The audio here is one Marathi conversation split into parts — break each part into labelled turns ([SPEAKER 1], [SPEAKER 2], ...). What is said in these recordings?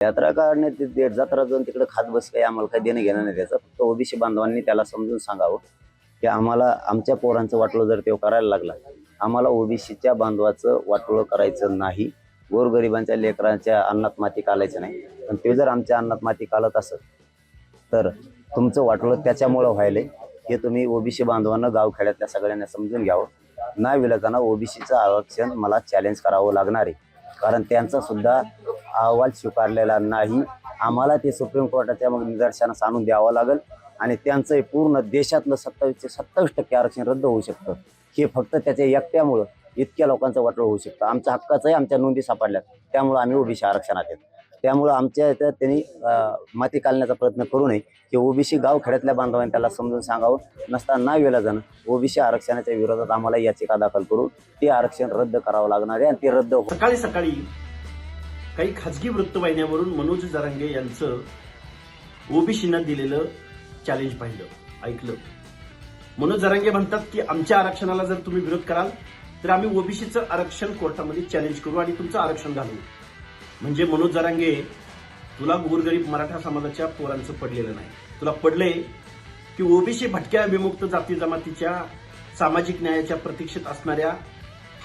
[SPEAKER 1] यात्रा काढण्यात ते- जत्रा जाऊन तिकडे खात बस काही आम्हाला काही देणं घेणं नाही त्याचं. फक्त ओबीसी बांधवांनी त्याला समजून सांगावं की आम्हाला आमच्या पोरांचं वाटलं जर ते करायला लागला आम्हाला ओबीसीच्या बांधवाचं वाटोळं करायचं नाही. गोरगरिबांच्या लेकरांच्या अन्नात माती कालायचं नाही. पण ते जर आमच्या अन्नात माती कालत असत तर तुमचं वाटोळं त्याच्यामुळं व्हायलंय. हे तुम्ही ओबीसी बांधवांना गावखेड्यातल्या सगळ्यांना समजून घ्यावं. ना विलताना ओबीसीचं आरक्षण मला चॅलेंज करावं लागणार आहे. कारण त्यांचा सुद्धा अहवाल स्वीकारलेला नाही. आम्हाला ते सुप्रीम कोर्टाच्या मग निदर्शनास आणून द्यावं लागेल आणि त्यांचं पूर्ण देशातलं सत्तावीसचे सत्तावीस टक्के आरक्षण रद्द होऊ शकतं. हे फक्त त्याच्या एकट्यामुळं इतक्या लोकांचं वाटोळ होऊ शकतं. आमच्या हक्काचंही आमच्या नोंदी सापडल्या त्यामुळं आम्ही ओबीसी आरक्षणात येतो. त्यामुळं आमच्या इथं त्यांनी माती काढण्याचा प्रयत्न करू नये की ओबीसी गावखेड्यातल्या बांधवांनी त्याला समजून सांगावं नसता ना वेळेला जाणं. ओबीसी आरक्षणाच्या विरोधात आम्हाला याचिका दाखल करून ते आरक्षण रद्द करावं लागणार आहे आणि ते रद्द हो-
[SPEAKER 2] सकाळी सकाळी काही खाजगी वृत्तवाहिन्यावरून मनोज जरांगे यांचं ओबीसीनं दिलेलं चॅलेंज पाहिलं ऐकलं. मनोज जरांगे म्हणतात की आमच्या आरक्षणाला जर तुम्ही विरोध कराल तर आम्ही ओबीसीचं आरक्षण कोर्टामध्ये चॅलेंज करू आणि तुमचं आरक्षण घालू. म्हणजे मनोज जरांगे तुला गोरगरीब मराठा समाजाच्या पोरांचं पडलेलं नाही. तुला पडले की ओबीसी भटक्या विमुक्त जाती जमातीच्या सामाजिक न्यायाच्या प्रतीक्षेत असणाऱ्या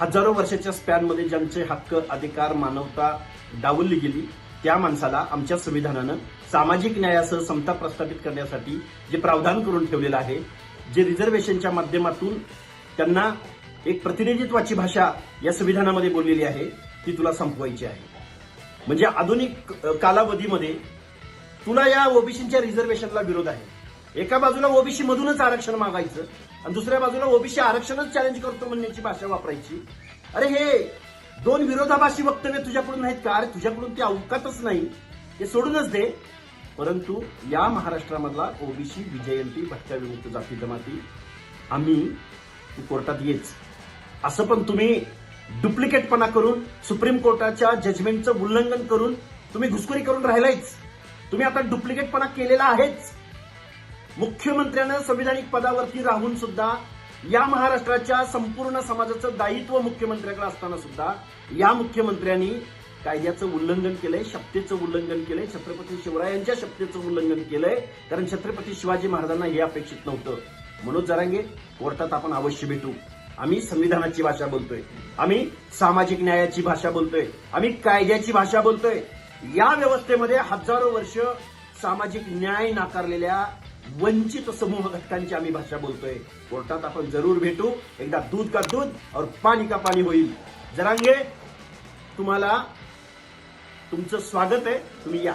[SPEAKER 2] हजारो वर्षाच्या स्पॅनमध्ये ज्यांचे हक्क अधिकार मानवता डावलली गेली त्या माणसाला आमच्या संविधानानं सामाजिक न्यायासह समता प्रस्थापित करण्यासाठी जे प्रावधान करून ठेवलेलं आहे जे रिझर्वेशनच्या माध्यमातून त्यांना एक प्रतिनिधित्वाची भाषा या संविधानामध्ये बोललेली आहे ती तुला संपवायची आहे. म्हणजे आधुनिक कालावधीमध्ये तुला या ओबीसीच्या रिझर्वेशनला विरोध आहे. एका बाजूला ओबीसी मधूनच आरक्षण मागायचं आणि दुसऱ्या बाजूला ओबीसी आरक्षणच चॅलेंज करतो म्हणण्याची भाषा वापरायची. अरे हे दोन विरोधाभासी वक्तव्य तुझ्याकडून नाहीत का? अरे तुझ्याकडून ते अवकातच नाही. हे सोडूनच दे. परंतु या महाराष्ट्रामधला ओबीसी विजयंती भटक्या विमुक्त जाती जमाती आम्ही कोर्टात येच असं पण तुम्ही डुप्लिकेटपणा करून सुप्रीम कोर्टाच्या जजमेंटचं उल्लंघन करून तुम्ही घुसखोरी करून राहिलायच. तुम्ही आता डुप्लिकेटपणा केलेला आहेच. मुख्यमंत्र्यानं संविधानिक पदावरती राहून सुद्धा या महाराष्ट्राच्या संपूर्ण समाजाचं दायित्व मुख्यमंत्र्याकडे असताना सुद्धा या मुख्यमंत्र्यांनी कायद्याचं उल्लंघन केलंय शपथेचं उल्लंघन केलंय छत्रपती शिवरायांच्या शपथेचं उल्लंघन केलंय कारण छत्रपती शिवाजी महाराजांना हे अपेक्षित नव्हतं. मनोज जरांगे कोर्टात आपण अवश्य भेटू. आम्ही संविधानाची भाषा बोलतोय. आम्ही सामाजिक न्यायाची भाषा बोलतोय. आम्ही कायद्याची भाषा बोलतोय. या व्यवस्थेमध्ये हजारो वर्ष सामाजिक न्याय नाकारलेल्या वंचित समूह घटकांची आम्ही भाषा बोलतोय. कोर्टात आपण जरूर भेटू. एकदा दूध का दूध और पाणी का पाणी होईल. जरांगे तुम्हाला तुमचं स्वागत आहे. तुम्ही या.